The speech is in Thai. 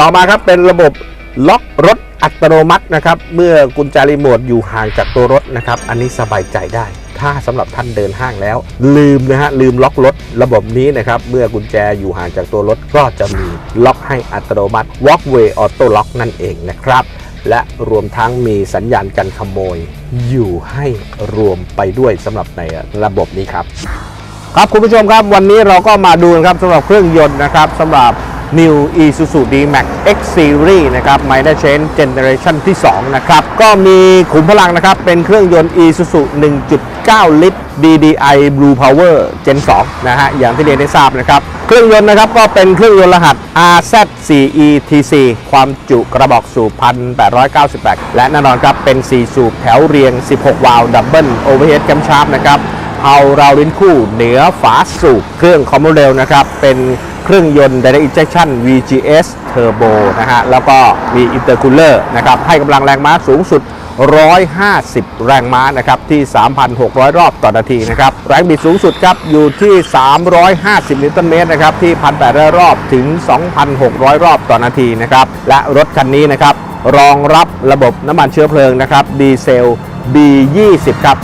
ต่อมาครับเป็นระบบล็อกรถอัตโนมัตินะครับ เมื่อกุญแจรีโมทอยู่ห่างจากตัวรถนะครับ อันนี้สบายใจได้ ถ้าสำหรับท่านเดินห้างแล้ว ลืมนะฮะลืมล็อกรถระบบนี้นะครับ เมื่อกุญแจอยู่ห่างจากตัวรถก็จะมีล็อกให้อัตโนมัติ Walkway Auto Lock นั่นเองนะครับ และรวมทั้งมีสัญญาณกันขโมย อยู่ให้รวมไปด้วยสำหรับในระบบนี้ครับ ครับคุณผู้ชมครับวันนี้เราก็มาดูนะครับสำหรับเครื่องยนต์นะครับสำหรับ New Isuzu D-Max X Series นะครับ Minor Change Generation ที่ 2 นะครับ ก็มีขุมพลังนะครับ เป็นเครื่องยนต์ Isuzu 1.9 ลิตร DDI Blue Power Gen 2 นะฮะ อย่างที่เรียนได้ทราบนะครับ เครื่องยนต์นะครับก็เป็นเครื่องยนต์รหัส RZ4ETC ความจุกระบอกสูบ 1,898 และแน่นอนครับ เป็น 4 สูบแถวเรียง 16 วาล์วดับเบิลโอเวอร์เฮดแคมชาร์ปนะครับเอาราลิ้นคู่เหนือฝาสูบเครื่องคอมโมเดลนะครับ เป็น เครื่องยนต์ Direct Injection VGS Turbo นะฮะ แล้วก็มี Intercooler นะครับ ให้กำลังแรงม้าสูงสุด 150 แรงม้านะครับ ที่ 3,600 รอบต่อนาทีนะครับ แรงบิดสูงสุดครับ อยู่ที่ 350 นิวตันเมตรนะครับ ที่ 1,800 รอบถึง 2,600 รอบต่อนาทีนะครับ และรถคันนี้นะครับ รองรับระบบน้ำมันเชื้อเพลิงนะครับ ดีเซล B20 ครับ